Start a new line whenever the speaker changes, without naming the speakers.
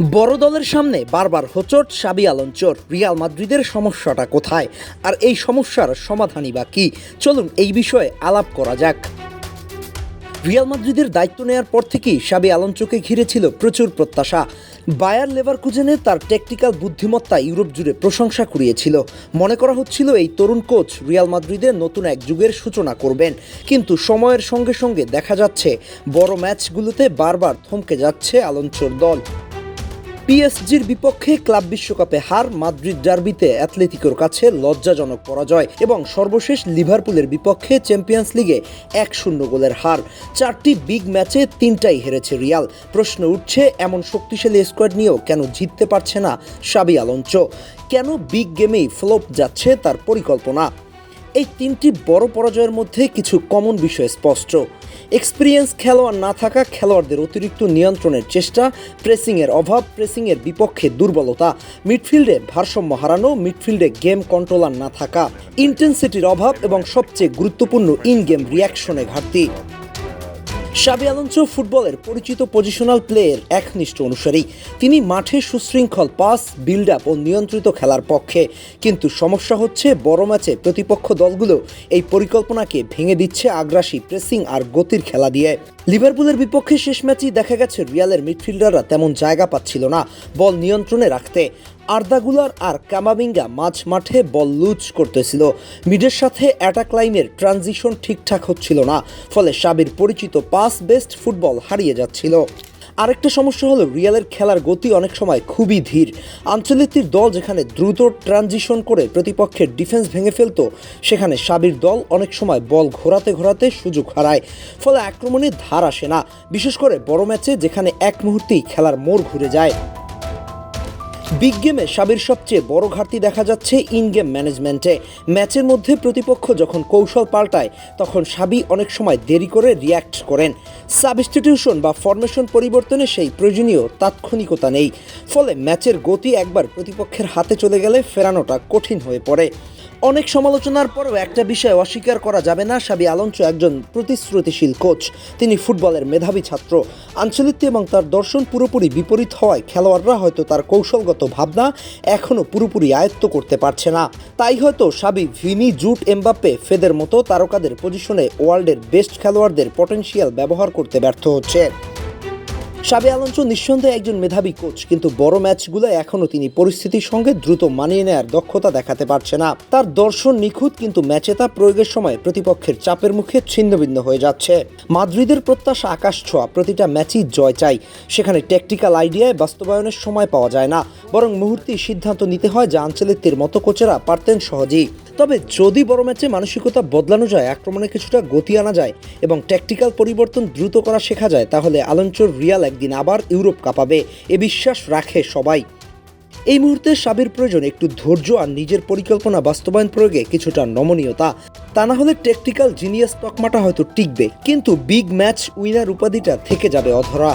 বড় দলের সামনে বারবার হোচট, সাবি আলঞ্চর রিয়াল মাদ্রিদের সমস্যাটা কোথায়? আর এই সমস্যার সমাধানই বা কি? চলুন এই বিষয়ে আলাপ করা যাক। রিয়াল মাদ্রিদের দায়িত্ব নেওয়ার পর থেকেই সাবি আলঞ্চোকে ঘিরে ছিল প্রচুর প্রত্যাশা। বায়ার লেভারকুজেনে তার টেকনিক্যাল বুদ্ধিমত্তা ইউরোপ জুড়ে প্রশংসা কুড়িয়েছিল। মনে করা হচ্ছিল এই তরুণ কোচ রিয়াল মাদ্রিদের নতুন এক যুগের সূচনা করবেন। কিন্তু সময়ের সঙ্গে সঙ্গে দেখা যাচ্ছে, বড় ম্যাচগুলোতে বারবার থমকে যাচ্ছে আলঞ্চোর দল। পিএসজির বিপক্ষে ক্লাব বিশ্বকাপে হার মাদ্রিদ ডার্বিতে অ্যাথলেটিকোর কাছে লজ্জাজনক পরাজয় এবং সর্বশেষ লিভারপুলের বিপক্ষে চ্যাম্পিয়ন্স লিগে এক শূন্য গোলের হার। চারটি বিগ ম্যাচে তিনটাই হেরেছে রিয়াল। প্রশ্ন উঠছে, এমন শক্তিশালী স্কোয়াড নিয়েও কেন জিততে পারছে না সাবি আলঞ্চ? কেন বিগ গেমেই ফ্লোপ যাচ্ছে তার পরিকল্পনা? এই তিনটি বড় পরাজয়ের মধ্যে কিছু কমন বিষয় স্পষ্ট। এক্সপিরিয়েন্স খেলোয়াড় না থাকা খেলোয়াড়দের অতিরিক্ত নিয়ন্ত্রণের চেষ্টা প্রেসিংয়ের অভাব প্রেসিংয়ের বিপক্ষে দুর্বলতা মিডফিল্ডে ভারসাম্য হারানো মিডফিল্ডে গেম কন্ট্রোলার না থাকা ইন্টেন্সিটির অভাব এবং সবচেয়ে গুরুত্বপূর্ণ ইন গেম রিয়াকশনে ঘাটতি। সাবি আলোঞ্চো ফুটবলের পরিচিত পজিশনাল প্লেয়ের একনিষ্ঠ অনুসারী। তিনি মাঠে সুশৃঙ্খল পাস বিল্ড আপ ও নিয়ন্ত্রিত খেলার পক্ষে। কিন্তু সমস্যা হচ্ছে বড় ম্যাচে প্রতিপক্ষ দলগুলো এই পরিকল্পনাকে ভেঙে দিচ্ছে আগ্রাসী প্রেসিং আর গতির খেলা দিয়ে। লিভারপুলের বিপক্ষে শেষ ম্যাচেই দেখা গেছে রিয়ালের মিডফিল্ডাররা তেমন জায়গা পাচ্ছিল না, বল নিয়ন্ত্রণে রাখতে। আর্দাগুলার আর কামাবিঙ্গা মাঝ মাঠে বল লুজ করতেছিল। মিডের সাথে অ্যাটাক লাইনের ট্রানজিশন ঠিকঠাক হচ্ছিল না, ফলে সাবির পরিচিত পাস বেস্ট ফুটবল হারিয়ে যাচ্ছিল। আরেকটা সমস্যা হলো, রিয়ালের খেলার গতি অনেক সময় খুবই ধীর। আঞ্চলিকটির দল যেখানে দ্রুত ট্রানজিশন করে প্রতিপক্ষের ডিফেন্স ভেঙে ফেলতো, সেখানে সাবির দল অনেক সময় বল ঘোরাতে ঘোরাতে সুযোগ হারায়, ফলে আক্রমণে ধার আসে না। বিশেষ করে বড় ম্যাচে যেখানে এক মুহূর্তেই খেলার মোড় ঘুরে যায়। বিগ গেমে সাবির সবচেয়ে বড় ঘাটতি দেখা যাচ্ছে ইন গেম ম্যানেজমেন্টে ম্যাচের মধ্যে প্রতিপক্ষ যখন কৌশল পাল্টায়, তখন সাবি অনেক সময় দেরি করে রিয়্যাক্ট করেন। সাবস্টিটিউশন বা ফরমেশন পরিবর্তনে সেই প্রয়োজনীয় তাৎক্ষণিকতা নেই। ফলে ম্যাচের গতি একবার প্রতিপক্ষের হাতে চলে গেলে ফেরানোটা কঠিন হয়ে পড়ে। অনেক সমালোচনার পরেও একটা বিষয় অস্বীকার করা যাবে না সাবি আলঞ্চ একজন প্রতিশ্রুতিশীল কোচ। তিনি ফুটবলের মেধাবী ছাত্র। আঞ্চলিকটি এবং তার দর্শন পুরোপুরি বিপরীত হওয়ায় খেলোয়াড়রা হয়তো তার কৌশলগত ভাবনা এখনও পুরোপুরি আয়ত্ত করতে পারছে না। তাই হয়তো সাবি ভিনি, জুট, এমবাপ্পে, ফেদের মতো তারকাদের পজিশনে ওয়ার্ল্ডের বেস্ট খেলোয়াড়দের পটেনশিয়াল ব্যবহার করতে ব্যর্থ হচ্ছে। সাবে আলঞ্চ নিঃসন্দেহে একজন মেধাবী কোচ, কিন্তু বড় ম্যাচগুলো এখনও তিনি পরিস্থিতির সঙ্গে দ্রুত মানিয়ে নেয়ার দক্ষতা দেখাতে পারছে না। তার দর্শন নিখুঁত, কিন্তু ম্যাচে তা প্রয়োগের সময় প্রতিপক্ষের চাপের মুখে ছিন্নভিন্ন হয়ে যাচ্ছে। মাদ্রিদের প্রত্যাশা আকাশ ছোঁয়া, প্রতিটা ম্যাচই জয় চাই। সেখানে টেকটিক্যাল আইডিয়ায় বাস্তবায়নের সময় পাওয়া যায় না। বরং মুহূর্তেই সিদ্ধান্ত নিতে হয় যা আঞ্চলিকটির মতো কোচেরা পারতেন সহজেই। তবে যদি বড় ম্যাচে মানসিকতা বদলানো যায়, আক্রমণে কিছুটা গতি আনা যায় এবং ট্যাকটিক্যাল পরিবর্তন দ্রুত করা শেখা যায়, তাহলে আলঞ্চোর রিয়াল একদিন আবার ইউরোপ কাঁপাবে, এ বিশ্বাস রাখে সবাই। এই মুহূর্তে সাবির প্রয়োজন একটু ধৈর্য আর নিজের পরিকল্পনা বাস্তবায়ন প্রয়োগে কিছুটা নমনীয়তা। তা না হলে টেকটিক্যাল জিনিয়াস তকমাটা হয়তো টিকবে, কিন্তু বিগ ম্যাচ উইনার উপাধিটা থেকে যাবে অধরা।